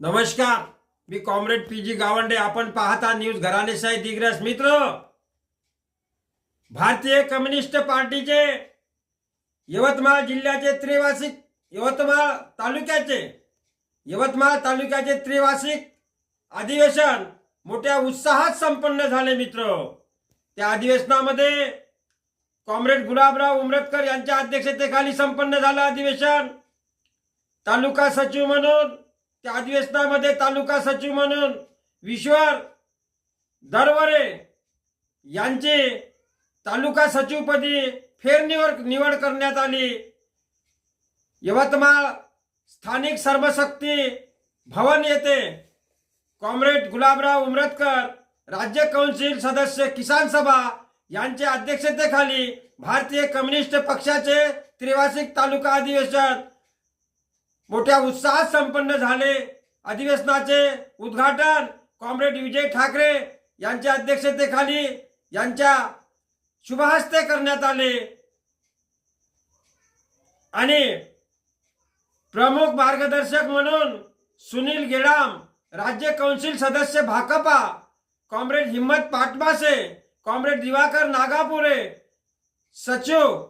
नमस्कार मी comrade P G Gawande. आपण पाहता न्यूज घराणेशाही दिग्रस मित्र. भारतीय कम्युनिस्ट पार्टीचे यवतमाळ जिल्ह्याचे त्रिवासिक यवतमाळ तालुक्याचे यवतमाळ तालुक्याचे त्रिवासिक अधिवेशन मोठ्या उत्साहात संपन्न झाले मित्र. त्या अधिवेशनामध्ये कॉम्रेड गुलाबराव उमरटकर यांच्या अध्यक्षतेखाली संपन्न झालं अधिवेशन. तालुका सचिव म्हणून त्या अधिवेशनामध्ये तालुका सचिव म्हणून विश्वर दरवरे यांची तालुका सचिवपदी फेरनिवड निवड करण्यात आली. यवतमाळ स्थानिक सर्वशक्ती भवन येथे कॉम्रेड गुलाबराव उमरतकर राज्य कौन्सिल सदस्य किसान सभा यांच्या अध्यक्षतेखाली भारतीय कम्युनिस्ट पक्षाचे त्रिवासिक तालुका अधिवेशन मोठ्या उत्साहात संपन्न झाले. अधिवेशनाचे उद्घाटन कॉम्रेड विजय ठाकरे यांच्या अध्यक्षतेखाली यांच्या शुभहस्ते करण्यात आले. आणि प्रमुख मार्गदर्शक म्हणून सुनील गेडाम राज्य कौन्सिल सदस्य भाकपा कॉम्रेड हिम्मत पाटमासे कॉम्रेड दिवाकर नागापुरे सचिव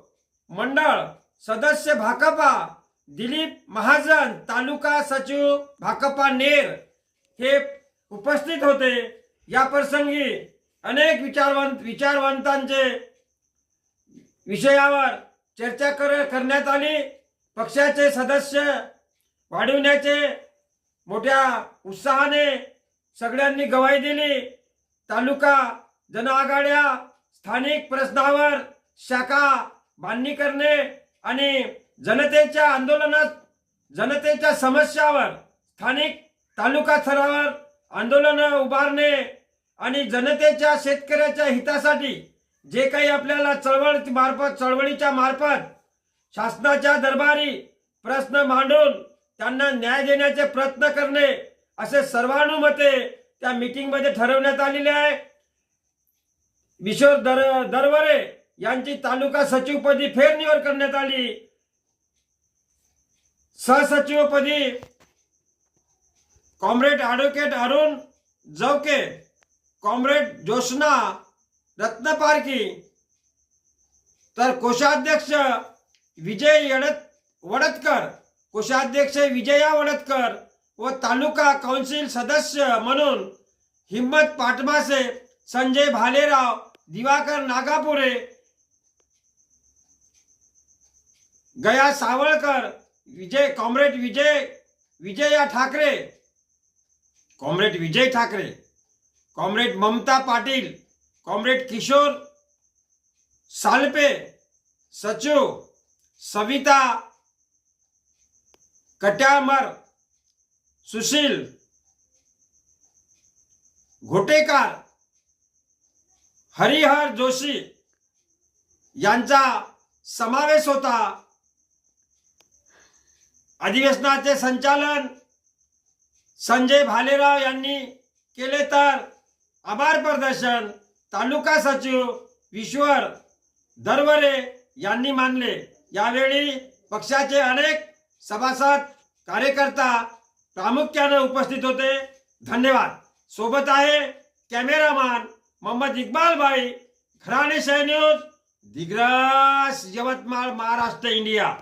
मंडळ सदस्य भाकपा दिलीप महाजन तालुका सचिव भाकपा नेर हे उपस्थित होते. या प्रसंगी अनेक विचारवंत विचारवंतांचे विषयावर चर्चा कर करण्यात आली. पक्षाचे सदस्य वाढविण्याचे मोठ्या उत्साहाने सगळ्यांनी गवाही दिली. तालुका जनआघाड्या स्थानिक प्रश्नावर शाखा बांधणी करणे आणि जनतेच्या आंदोलनात जनतेच्या समस्यावर स्थानिक तालुका स्तरावर आंदोलन उभारणे आणि जनतेच्या शेतकऱ्याच्या हितासाठी जे काही आपल्याला चळवळ मार्फत चळवळीच्या मार्फत शासनाच्या दरबारी प्रश्न मांडून त्यांना न्याय देण्याचे प्रयत्न करणे असे सर्वानुमते त्या मीटिंगमध्ये ठरवण्यात आलेले आहे. किशोर दर दरवरे यांची तालुका सचिवपदी फेरनिवड करण्यात आली. सहसचिवपदी comrade advocate Arun Jawake comrade Joshna Ratnaparkhi तर कोषाध्यक्ष विजय यडत वडतकर कोषाध्यक्ष विजया वडतकर व तालुका कौन्सिल सदस्य म्हणून Himmat Patmase Sanjay Bhalerao Diwakar Nagapure Gaya Savalkar Vijay comrade Vijay Vijaya Thakare. Comrade Vijay Thakare. Comrade Mamata Patil. Comrade Kishor Salpe सचिव सविता कट्यामर सुशील घोटेकर हरिहर जोशी यांचा समावेश होता. अधिवेशनाचे संचालन संजय भालेराव यांनी केले तर आभार प्रदर्शन तालुका सचिव विश्वर दरवरे यांनी मानले. यावेळी पक्षाचे अनेक सभासद कार्यकर्ता प्रामुख्याने उपस्थित होते. धन्यवाद. सोबत आहे कॅमेरामॅन मोहम्मद इक्बाल भाई घराणे न्यूज दिग्रस यवतमाळ महाराष्ट्र इंडिया.